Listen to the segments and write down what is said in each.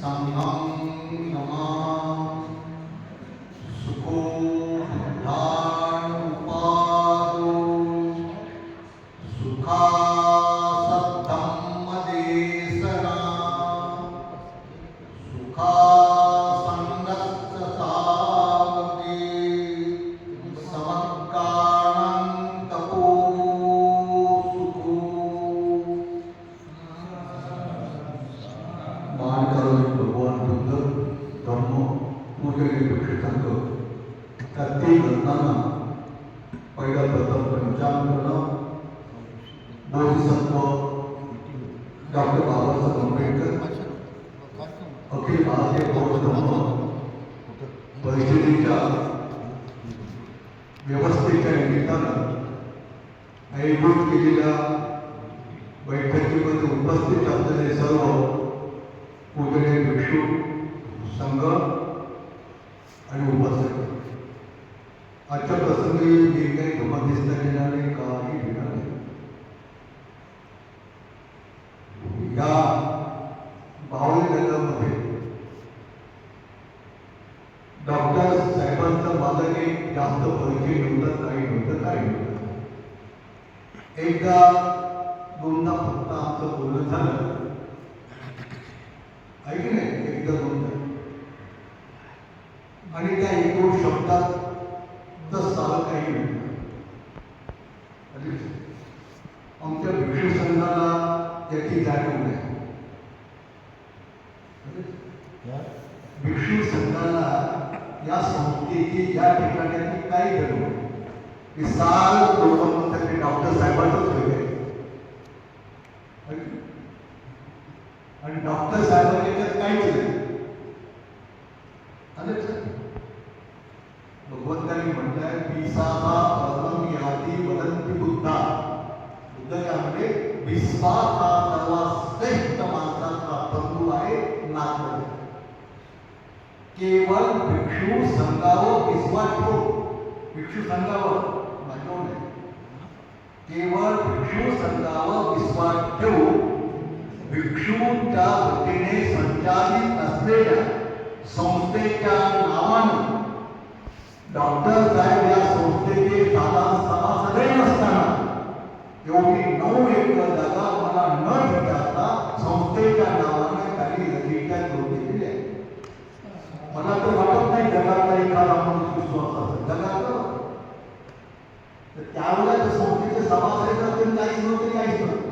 संघं नमामि सुखो व्यवस्थेच्या निमित्तानं आयोजित केलेल्या बैठकीमध्ये उपस्थित असलेले सर्व पूजने भिक्षू संघ आणि उपासक आजच्या प्रसंगी जे काही धोका दिसता येणार घेणार नाही या बावली जगामध्ये डॉक्टर साहेबांचं माझं काही जास्त परिचय काही नव्हतं काही नव्हतं एकदा दोनदा फक्त आमचं बोलणं झालं. ऐक नाही? एकदा दोनदा. आणि त्या एक दोन शब्दात सारं काही नाही. आमच्या भिक्षू संघाला याची जाणीव नाही. भिक्षू या संस्थेची या ठिकाणी काही घडलं की साल लोक म्हणतात डॉक्टर साहेबांचंच वेगळे आणि डॉक्टर साहेबांनी याच्यात काहीच नाही आलं लक्षात? भगवंतांनी म्हटलंय विसाहा परम यादी वदंती बुद्धा बुद्ध काय म्हणजे विश्वास हा सर्वात श्रेष्ठ माणसाचा बंधू आहे नाथ केवळ भिक्षू संघावर हो. भिक्षू संघावर. माझ्यावर केवळ भिक्षू संघावर विश्वास ठेवू भिक्षूंच्या वतीने संचालित असलेल्या संस्थेच्या नावानं डॉक्टर साहेब या संस्थेचे साधा सभासदही नसताना एवढी नऊ एकर जागा मला न विचारता संस्थेच्या नावाने काही रजिस्टर करून दिलेली आहे. मला तर जगातला एखादा माणूस विश्वास असेल जगात तर त्यावेळेला संस्थेचे सभासद असतील काहीच नव्हते काहीच नव्हते.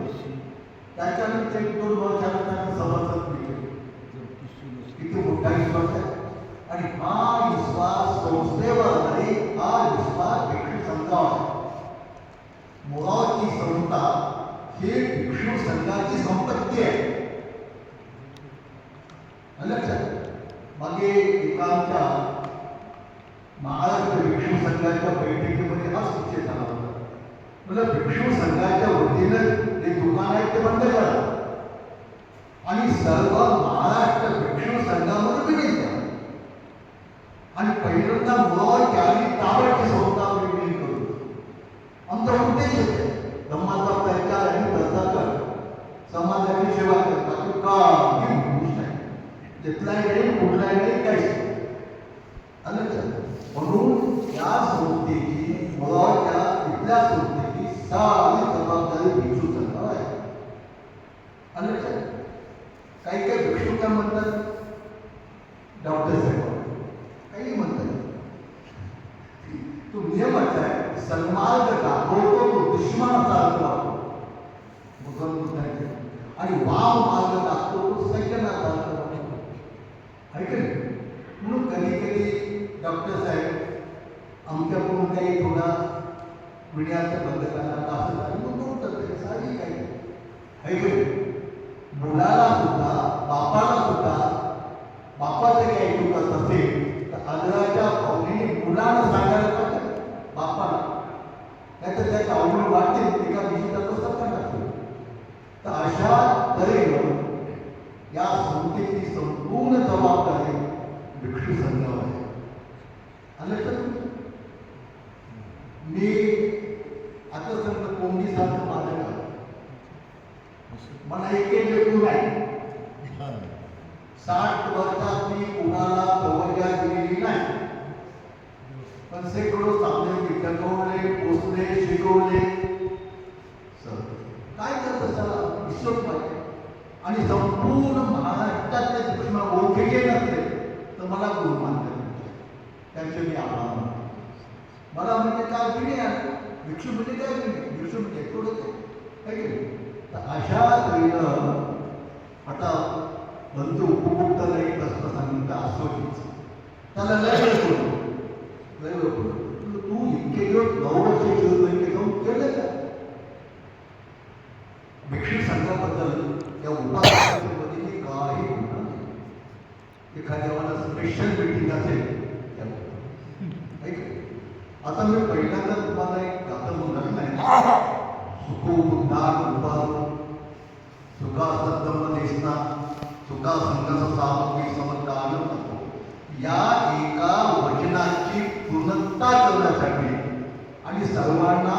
त्याच्यानंतर एक दोन वर्षाला त्यांना सभासद मिळले किती मोठा विश्वास आहे. आणि हा विश्वास संस्थेवर आणि हा विश्वास भिक्षू संघावर मुळाची संस्था ही भिक्षू संघाची संपत्ती आहे. लक्षात मागे एका आमच्या महाराष्ट्र भिक्षू संघाच्या बैठकीमध्ये हाच विषय झाला होता. म्हणजे भिक्षू संघाच्या वतीनं जे दुकान आहे ते बंद करा. आणि सर्व महाराष्ट्र भिक्षू संघामध्ये तुम्ही आणि पहिल्यांदा मुळावर त्यावेळी ताबडतोब संस्था विलीन करू आमचा उद्देश आहे धर्माचा प्रचार आणि प्रसार समाजाची सेवा कर बाकी काही गोष्ट नाही तिथलाही नाही कुठलाही नाही काहीच नाही. आलं लक्षात? म्हणून या संस्थेची मुळाच्या इथल्या संस्थेची सारी जबाबदारी भिक्षू संघावर आहे आलं लक्षात? काही काही भिक्षू काय म्हणतात डॉक्टर साहेब काही म्हणतात तो नियमच आहे सन्मार्ग दाखवतो तो दुश्मनाचा अर्थ दाखवतो भगवान बुद्धांचे आणि वाम मार्ग दाखवतो तो सज्जनाचा अर्थ दाखवतो ऐकलं म्हणून कधी कधी डॉक्टर साहेब आमच्याकडून काही थोडा मीडियाचं बंद करायला असं झालं मग बोलतात ते साधी काही ऐकलं मुलाला सुद्धा बापाला सुद्धा बापाचं काही चुकत असेल तर आदराच्या भावनेने मुलानं सांगायला पाहिजे बापाला नाही तर त्याच्या आवडी वाटते एका विषयाचा सत्कार टाकतो तर अशा तऱ्हेनं या संस्थेची संपूर्ण जबाबदारी भिक्षू संघावर आहे आलं लक्षात? मी आता सांगतो कोंबडीसारखं माझं काम मला एक एक लेकरू नाही साठ वर्षात मी कुणाला तवज्जा दिलेली नाही. पण शेकडो चांगले जगवले पोचले शिकवले. सर काय करत त्याला विश्वास पाहिजे आणि संपूर्ण महाराष्ट्रातले दुश्मन ओळखीचे नसले तर मला गुरु मानले त्यांचे मी आभार मानतो. मला म्हणजे काय पिढी आहे भिक्षू म्हणजे काय पिढी भिक्षू म्हणजे थोडंच आहे की तर अशा तऱ्हेनं आता बंधू उपभोक्ता नाही कसं सांगितलं असोच त्याला लय वेळ पडतो. लय वेळ पडतो. तू इतके दिवस नऊ वर्ष जीवन बँकेत जाऊन केलं का? भिक्षू संघाबद्दल त्या उपासनामध्ये मी काही बोलणार नाही. एखाद्या मला स्पेशल मिटिंग असेल आता मी पहिल्यांदा तुम्हाला एक गातं म्हणत नाही. सुखो उद्धार उपास. सुखा सद्दम देशना सुखा संघस सामग्री समजता आलं नको या एका वचनाची पूर्णता करण्यासाठी आणि सर्वांना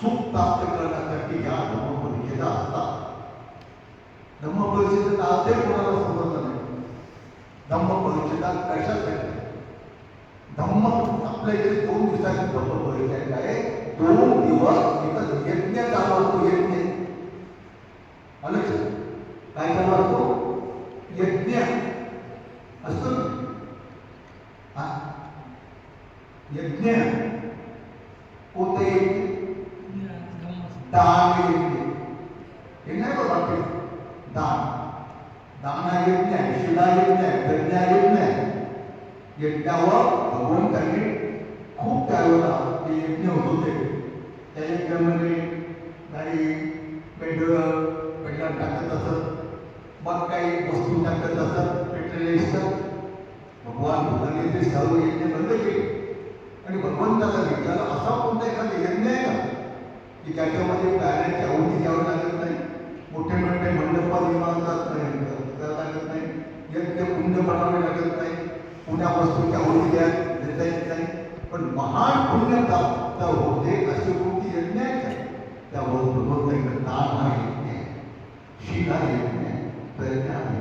सुख प्राप्त करण्यासाठी या धर्मपरिषदा असतात धम्मपरिषदेत आज ते कोणाला समजलं नाही? धम्मपरिषदा कशासाठी? धम्म आपल्या इथे दोन दिवसाची धम्म परिचय आहे दोन दिवस इथं यज्ञ चालवतो यज्ञ. आलं कार्यक्रम असतो यज्ञ असतो यज्ञ. कोणतं दान यज्ञ. हे नाही बघा ते दान. दाना यज्ञ आहे शिला यज्ञ आहे प्रज्ञा यज्ञ आहे. यज्ञावर भगवंतांनी खूप त्यावेळेला ते यज्ञ होत होते. त्या यज्ञामध्ये काही पेंढरं पेंढरा टाकत असत मग काही वस्तू टाकत असतात पेट्रोलिस्ट भगवान बुद्धाने ते सर्व यज्ञ बंद केले. आणि भगवंताला विचारलं असा कोणता एखादा यज्ञ आहे का? की त्याच्यामध्ये गाण्याची आवडी द्यावं लागत नाही. मोठे मोठे मंडपात विमानात नाही करावं लागत नाही. यज्ञ कुंड बनावे लागत नाही. पुण्या वस्तूच्या आवडी द्या देता येत नाही. पण महान पुण्य प्राप्त होते असे कोणती यज्ञ आहे का? त्यावर भगवंताकडे दान हा यज्ञ आहे. शिला यज्ञ. प्रयत्न आहे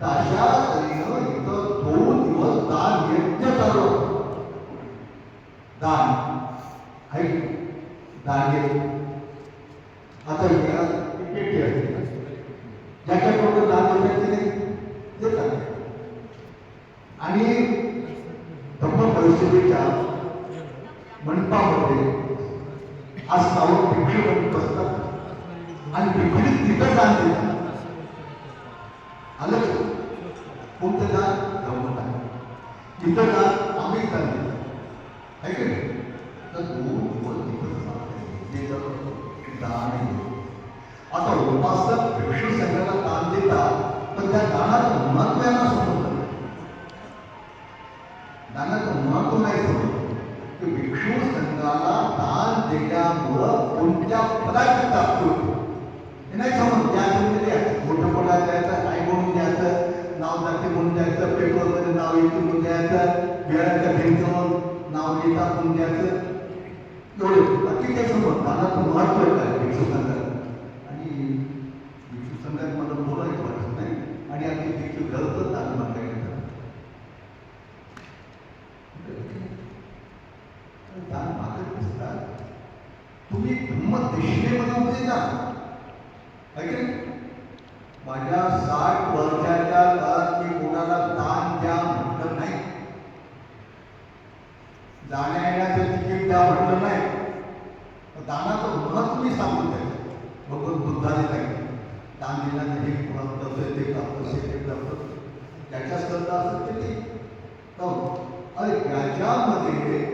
तर अशा तऱ्हेनं इथं दोन दिवस दान यज्ञ चालू दान आहे दान आता या पेटी आहे ज्याच्याकडून दान देतात की देतात आणि धम्म परिषदेच्या मंडपामध्ये आज सावध पिकडी म्हणून बसतात आणि पिकडीत तिथं दान देतात आलं का? कोणतं दान धम्मदान तिथं दान आम्ही दान आहे की नाही तर आता उपासक भिक्षू संघाला दान देतात पण त्या दानाचं महत्त्व यांना समजलं दानाचं महत्त्व नाही समजलं की भिक्षू संघाला दान दिल्यामुळं कोणत्या फलाची प्राप्ती होते नाही समज त्या द्या. मोठं पडा द्यायचं आई म्हणून द्यायचं नाव जाते म्हणून द्यायचं पेपरमध्ये नाव येते म्हणून द्यायचं बिहाराच्या भिंतीवर नाव लिहितात म्हणून द्यायचं. एवढे. बाकी काय समज दानाचं महत्त्व आहे काय भिक्षू संघात आणि भिक्षू संघात मला बोलायचं वाटत नाही आणि आमची भिक्षू घरचं दान मागायला येतात. दान मागत नसतात तुम्ही धम्म दिशेमध्ये उभे जा है की नाही? माझ्या साठ वर्षाच्या काळात मी कोणाला दान द्या म्हटलं नाही जाण्या येण्याचं तिकीट द्या म्हटलं नाही पण दानाचं महत्त्व सांगून द्यायचं भगवत बुद्धाने सांगितलं दान दिल्याने हे प्राप्त असेल ते प्राप्त असेल ते प्राप्त ज्याच्या श्रद्धा असेल ते हो. अरे याच्यामध्ये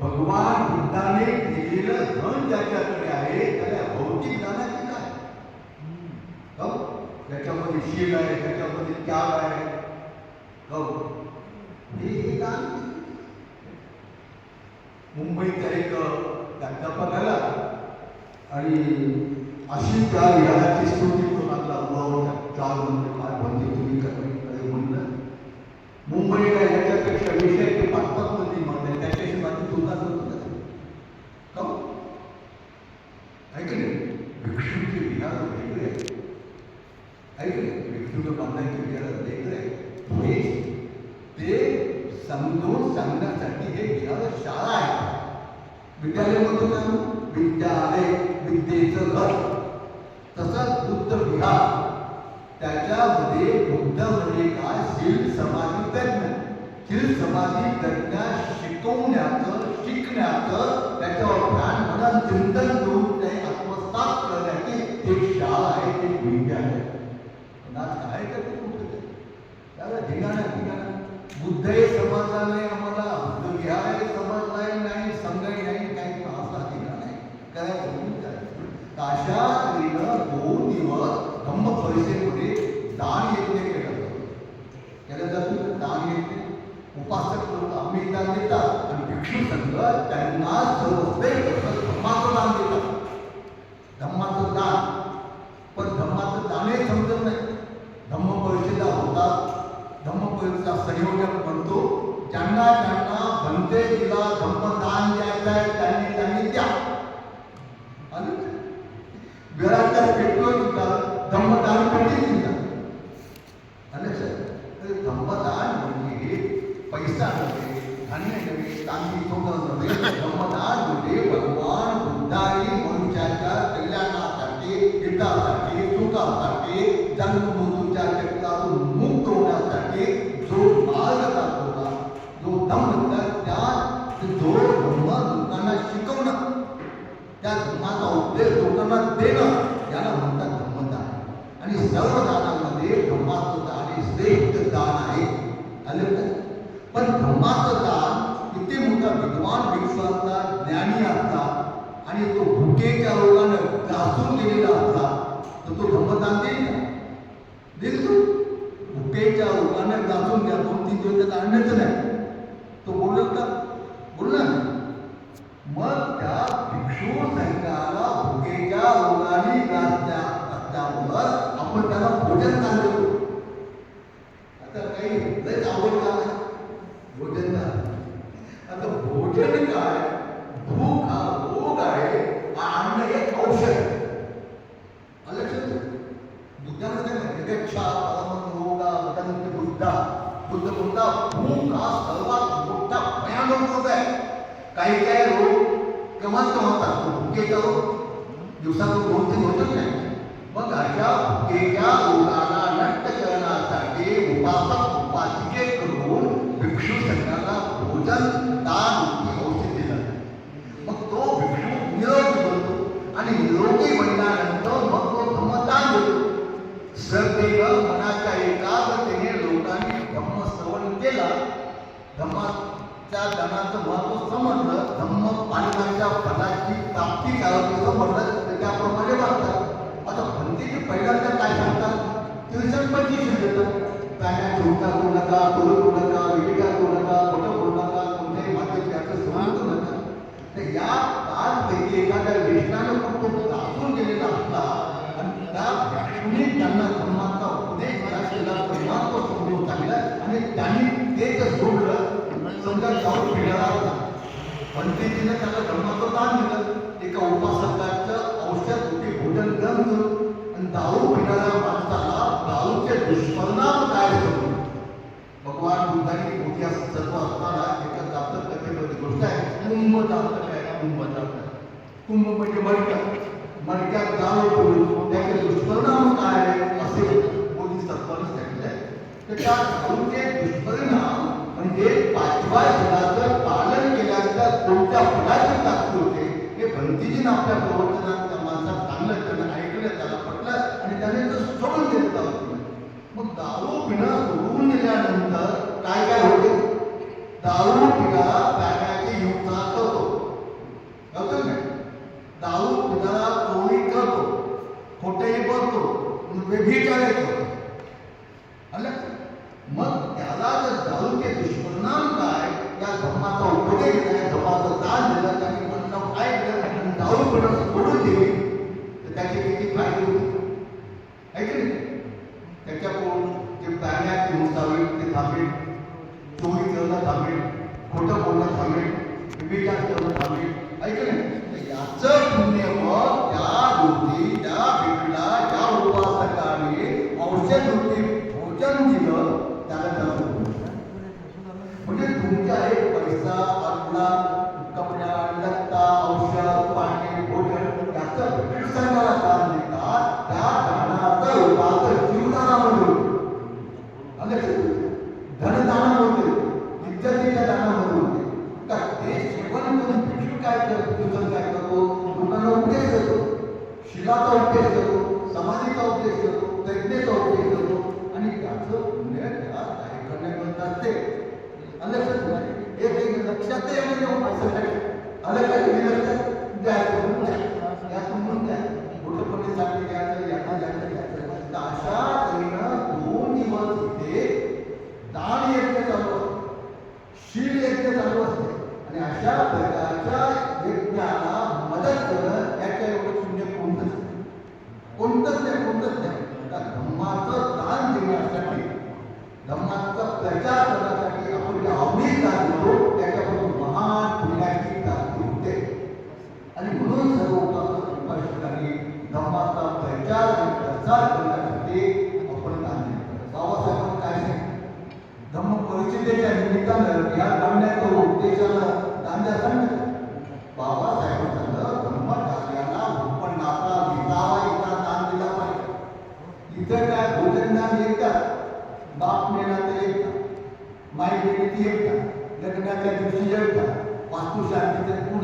भगवान बुद्धाने दिलेलं धन ज्याच्याकडे आहे त्याला भौतिक दानाची काय? हो. त्याच्यामध्ये शील आहे त्याच्यामध्ये त्याग आहे. हो. हे हे दान मुंबईचा एक प्राध्यापक आला आणि अशी त्या विराची स्तुती तो लागला अनुभवावर चाल म्हणजे पाच म्हणजे तुम्ही कर्मकडे म्हणलं मुंबईला याच्यापेक्षा विषय ते पाठवत म्हणजे म्हणले त्याच्याशी माझी तुलना करतो भिक्षूचे विहार वेगळे ऐकले बांधायचे विहार वेगळे हे ते समजून सांगण्यासाठी हे विहार शाळा आहे विद्यालय म्हणतो का विद्यालय. विद्येचं घर. तसंच बुद्ध विहार. त्याच्यामध्ये बुद्ध म्हणजे काय? शील समाधी तज्ञ शील समाधी तज्ञ शिकवण्याचं शिकण्याचं त्याच्यावर ध्यान मनन चिंतन करून ते आत्मसात करण्याची एक शाळा आहे ते विद्यालय आहे. आज काय करते कुठे ते? त्याला धिंगाणा धिंगाणा. बुद्ध हे समजला नाही आम्हाला बुद्ध विहार हे समजलाही नाही संघही नाही काही असा धिंगाणा नाही करायचं म्हणून करायचं. तर अशा तऱ्हेनं दोन दिवस धम्म परिषदेमध्ये दान यज्ञ केलं जातं केलं जातं दान यज्ञ उपासक लोक आम्ही दान देतात आणि भिक्षू संघ त्यांना सर्वस्वे धम्माचं दान देतात धम्माचं दान पण धम्माचं दानही समजत नाही धम्म परिषदा होतात धम्म परिषदेचा संयोजक म्हणतो ज्यांना ज्यांना भंते दिला धम्मदान हे श्रेष्ठ दान आहे आलं का? पण धर्माचं दान किती मोठा विद्वान भिक्षू असला ज्ञानी असला आणि तो भुकेच्या रोगानं त्रासून गेलेला असला तर तो धर्मदान देईल का? देईल तो. भुकेच्या रोगानं त्रासून द्या दोन तीन दिवस त्याचा आणण्याचं नाही. तो बोलत का? बोलला ना. मग त्या भिक्षू संघाला भुकेच्या रोगाने ग्रासल्या असल्यामुळं आपण त्याला भोजन चालू करू आता काही लयच आवड का भोजन झालं. आता भोजन काय भूक हा रोग आहे हा अन्न हे औषध आहे. आलं लक्षात बुद्धानं सांगितलं यगच्छा बुद्धा बुद्ध बोलता भूक हा सर्वात मोठा भयानक रोग आहे. काही काही रोग केव्हा केव्हा होतात भुकेचा रोग. दिवसातून दोन तीन होतच नाही. मग अशा भुकेच्या रोगाला नष्ट करण्यासाठी उपासक उपासिके करून भिक्षू संघाला भोजन दान औषध दिलं. मग तो भिक्षू निरोगी बनतो. आणि निरोगी बनल्यानंतर मग तो धम्मदान देतो श्रद्धेनं मनाच्या एकाग्रतेने लोकांनी धम्म श्रवण केला धम्माच्या दानाचं महत्त्व समजलं धम्म पालनाच्या फलाची प्राप्ती करावी म्हणलं त्याप्रमाणे वागतात. आता भंतीचे पहिल्यांदा काय सांगतात? तिरसठ पंचवीस देतात काय ठेवता करू नका करू करू नका विविधा करू नका खोटं करू नका कोणत्याही माध्यम त्याचं सहन करू नका. तर या पाच पैकी एखाद्या वेष्टानं फक्त दाखवून गेलेला असला आणि त्या भिक्षुनी त्यांना धर्माचा उपदेश त्या केला महत्त्व समजून सांगितलं आणि त्यांनी ते जर सोडलं समजा जाऊन फिरायला होता पण ते तिने त्याला धर्माचं दान दिलं. एका उपासकाचं औषध होते भोजन ग्रहण करून आणि दारू पिणाऱ्या माणसाला दारूचे दुष्परिणाम काय करून भगवान बुद्धाने मोठी असं सर्व असताना एका जातक कथेमध्ये गोष्ट आहे. कुंभ जातक आहे कुंभ जातक? कुंभ म्हणजे मडक्या मडक्यात दारू करून त्याचे दुष्परिणाम काय असे असे बोधिसत्वानं सांगितलं आहे तर दुष्परिणाम म्हणजे पाचव्या गुणाचं पालन केल्यानंतर कोणत्या फुलाची ताकद होते हे भंतीजीनं आपल्या प्रवर्तनात त्या माणसात चांगलं त्यानं ऐकलं त्याला पटलं आणि त्याने तो सोडून दिलं मग दारू पिणं सोडून दिल्यानंतर काय काय होते? दारू पिला प्याण्याची युक्ता करतो कळतं नाही दारू पिणारा चोरी करतो खोटेही बोलतो व्यभिचार येतो కూడా వారు కూడా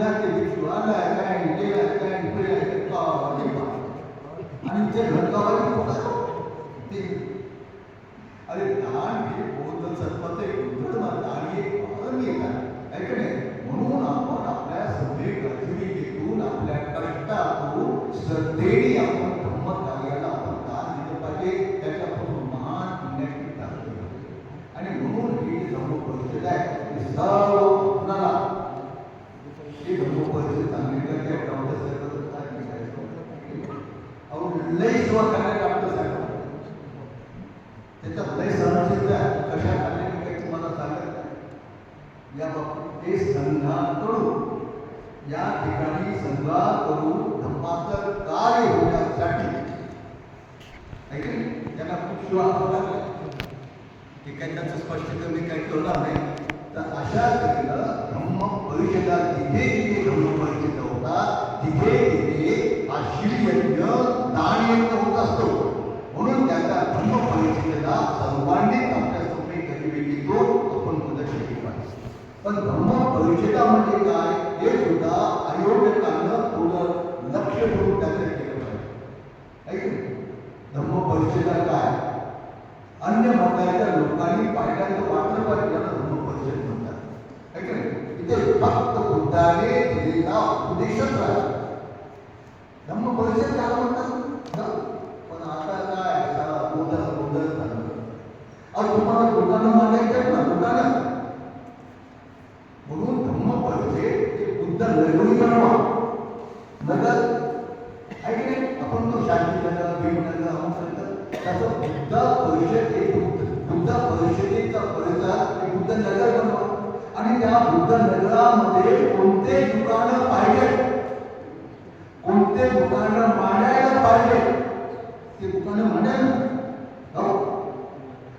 वास्तुशांतीचे पुण्याचे दिवशी आलाय काय गेलाय काय गेलाय काय आणि ते घरगावाली होता ते अरे दान हे बौद्ध सत्वाचं एक उद्धरण दान हे पालन येतात आहे का नाही म्हणून आपण आपल्या सगळे गतिविधीतून आपल्या कष्टातून श्रद्धेने आपण धम्म कार्याला आपण दान दिलं पाहिजे त्याच्यापासून महान पुण्याची प्राप्ती होते आणि म्हणून ही जी धम्म परिषद आहे ती सर्व कुणाला ही धम्म परिषद चांगली करते डॉक्टर साहेब काय विचारायचं अहो लई सेवा करणारे डॉक्टर साहेब त्याच्यात लय सहनशीलता आहे कशा खाली मी काही तुम्हाला सांगत नाही या बाबतीत ते संघाकडून या ठिकाणी संघाकडून धम्माचं कार्य होण्यासाठी आहे की किंवा त्यांना खूप स्पष्टीकरण मी काही करणार नाही. तर अशा तऱ्हेनं धम्म परिषदा जिथे जिथे धम्म होता तिथे तिथे हा शिवयज्ञ दान यज्ञ होत असतो. म्हणून त्याच्या धम्म परिषदेला सर्वांनीच आपल्या सगळे गतिविधीतो आपण मदत केली पाहिजे पण ब्रह्म परिषदा म्हणजे काय? हे सुद्धा आयोजकांना थोडं लक्ष ठेवून त्याच्यात केलं पाहिजे. परिषदा काय? अन्य मताच्या लोकांनी पाहिल्याचं वाटलं पाहिजे याला धम्म परिषद म्हणतात. है इथे फक्त बुद्धाने दिलेला उपदेशच राहिला धम्म परिषद त्याला म्हणतात. ना? पण आता काय? साला गोंधळ गोंधळ झालं अहो तुम्हाला लोकांना मांडायचे ना? लोकांना. म्हणून धम्म परिषद हे बुद्ध लढवणी बनवा नगर. आहे आपण तो शांती नगर भीम नगर अहमदनगर त्याचा बुद्धा परिषद बुद्धा परिषदेचा परिसर बुद्ध नगर बनवा आणि त्या बुद्ध नगरामध्ये कोणते दुकानं पाहिजे कोणते दुकानं मांडायला पाहिजे ते दुकानं मांडायला हो.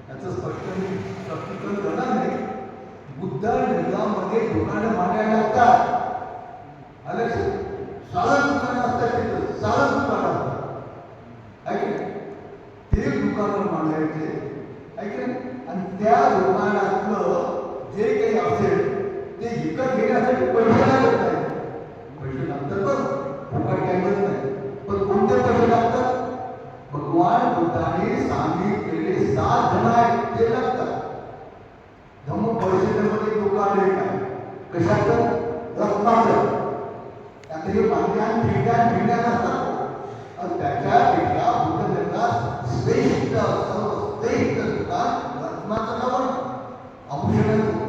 याचं स्पष्ट मी स्पष्टीकरण करणार नाही. बुद्ध नगरामध्ये दुकानं मांडायला लागतात. आलं सारा दुकानं असतात तिथं. सारा दुकानं असतात आहे की नाही? दुकानावर मांडायचे. आहे आणि त्या दुकानातलं जे काही असेल ते विकत घेण्यासाठी पैसे लागत नाही पैसे लागतात बरं फुकट काही मिळत नाही. पण कोणते पैसे लागतात? भगवान बुद्धाने सांगितलेले सात जण आहेत ते लागतात. धम्म परिषदेमध्ये दुकान आहे का? कशाचं रत्नाचं त्यात हे बांध्यान फिरत्यान फिरत्यान असतात आणि त्याच्यापेक्षा बुद्धदेवता श्रेष्ठ सर्वश्रेष्ठ दुकान रत्नाचं नाव आभूषणाचं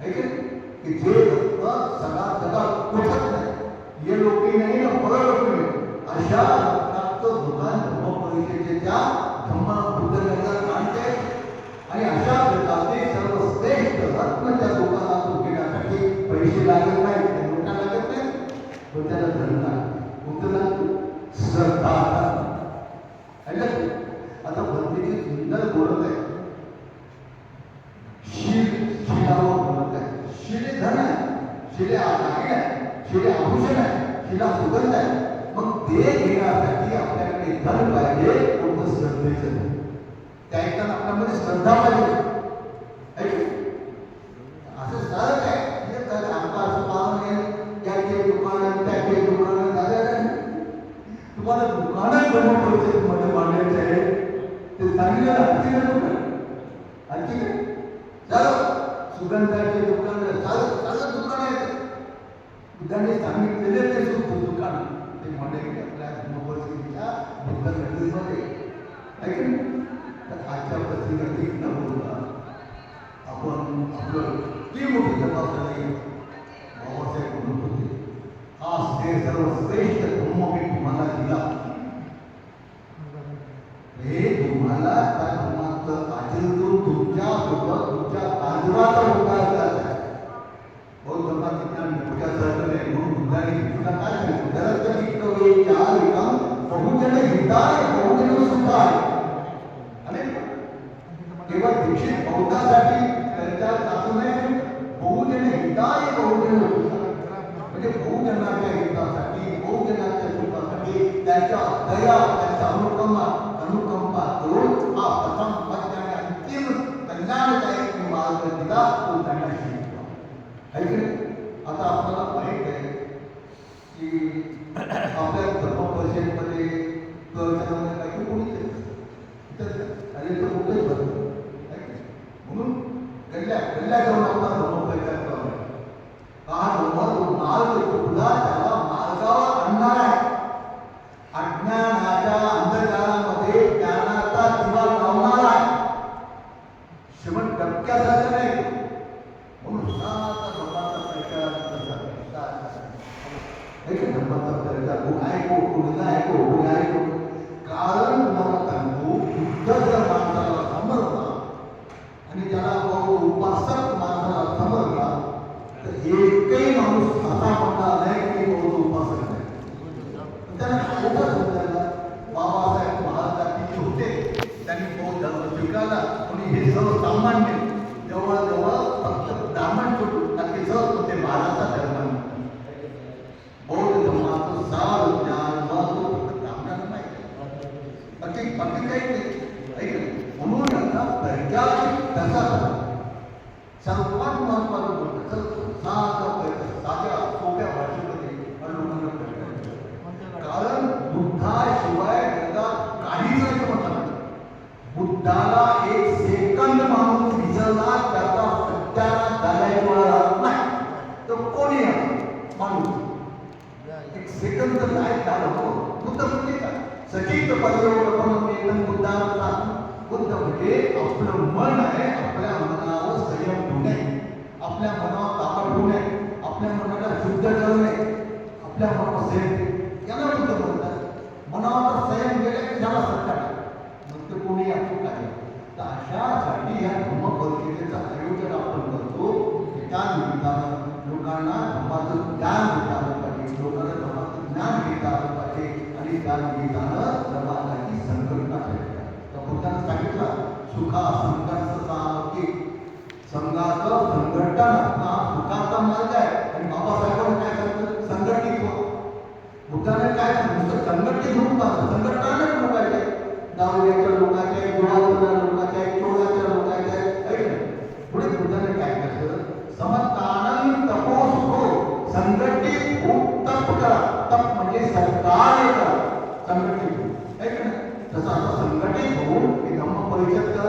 है की नाही? की जे रत्न सगळा सगळा कुठत नाही हे लोकी नाही ना फळ लोकी नाही अशा रत्नाचं दुकान धम्म परिषदेच्या धम्म बुद्धनगर आणते आणि अशा प्रकारचे सर्वश्रेष्ठ रत्न त्या दुकानातून घेण्यासाठी पैसे लागत नाही त्या लोकांना लागत नाही पण त्याला धन लागतं कोणतं लागतं श्रद्धा है ना? आता भक्तीची सुंदर बोलत आहे शील शिलावर बोलत आहे शिले धन आहे शिले दागिने आहे शिले आभूषण आहे शिला सुगंध आहे मग ते आपल्याकडे धन पाहिजे कोणतं श्रद्धेचं त्या एकदा आपल्यामध्ये श्रद्धा पाहिजे. आहे की नाही तर आजच्या प्रसंगात न बोलता आपण आपलं ती मोठी जबाबदारी बाबासाहेब म्हणत होते हा सर्वश्रेष्ठ धर्म मी तुम्हाला दिला. ऐकले आता आपल्याला माहीत आहे की आपल्या धर्म परिषदेमध्ये त्यांना मोठा होताना महाराज होते त्यांनी बौद्ध स्वीकारला. आणि हे सर्व सामान्य तप करा तप म्हणजे सरकार संघटित. आहे ना तसं आता संघटित होऊन हे धम्म परिषद कर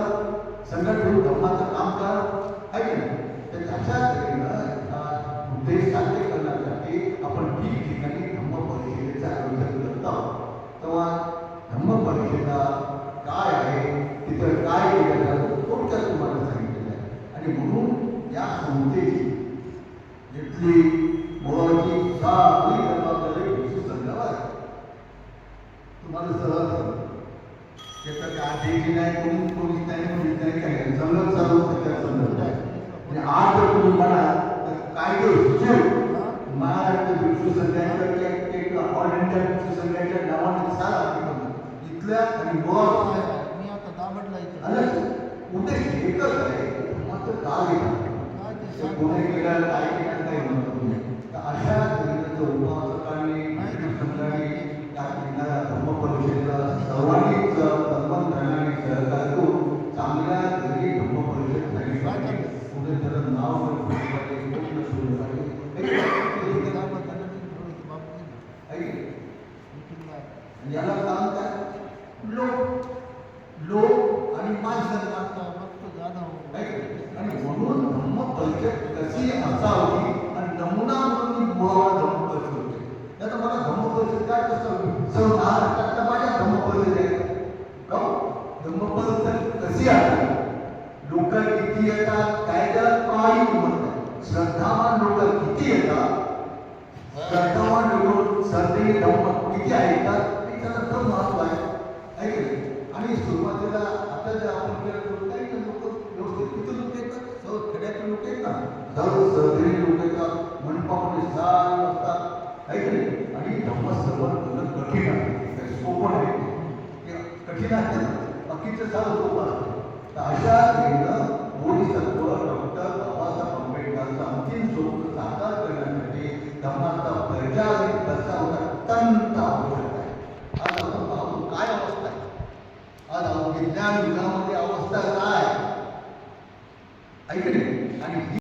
संघट होऊन धम्माचं काम कर आहे की तर त्याच्या तऱ्हेनं उद्देश साध्य करण्यासाठी आपण ठिकठिकाणी धम्म परिषदेचं आयोजन करत. तेव्हा धम्म परिषदा काय आहे तिथं काय केलं जातं थोडक्यात तुम्हाला सांगितलेलं आहे. आणि म्हणून या संस्थेची जिथली तिथल्या आणि गोवा मी आता कुठे एकच आहे. मात्र काय केलं काय केलं काय म्हणतो अशा तऱ्हेचं उपाय धम्मपद्धत कसे आहे लोक किती येतात? काय त्याला काही म्हणतात श्रद्धावान लोक किती येतात? श्रद्धावान लोक श्रद्धे धम्म किती ऐकतात हे त्याला तर महत्त्व आहे. ऐकले आणि सुरुवातीला आता जे आपण केलं होतं, काही लोक व्यवस्थित किती लोक येतात. सर्व खेड्यातले लोक येतात. सर्व श्रद्धेने लोक येतात. मंडपामध्ये सार असतात ऐकले आणि धम्म सर्व कठीण आहे. सोपं आहे. कठीण आहे. चुकीचं सांगतो मला अशा वेळेनं मोदी डॉक्टर बाबासाहेब आंबेडकरांचा अंतिम स्वरूप साकार करण्यासाठी धर्माचा दर्जा आणि प्रस्तावना अत्यंत आवश्यक आहे. आज आपण पाहतो काय अवस्था आहे. आज आपण ज्ञान युगामध्ये अवस्था काय ऐकले आणि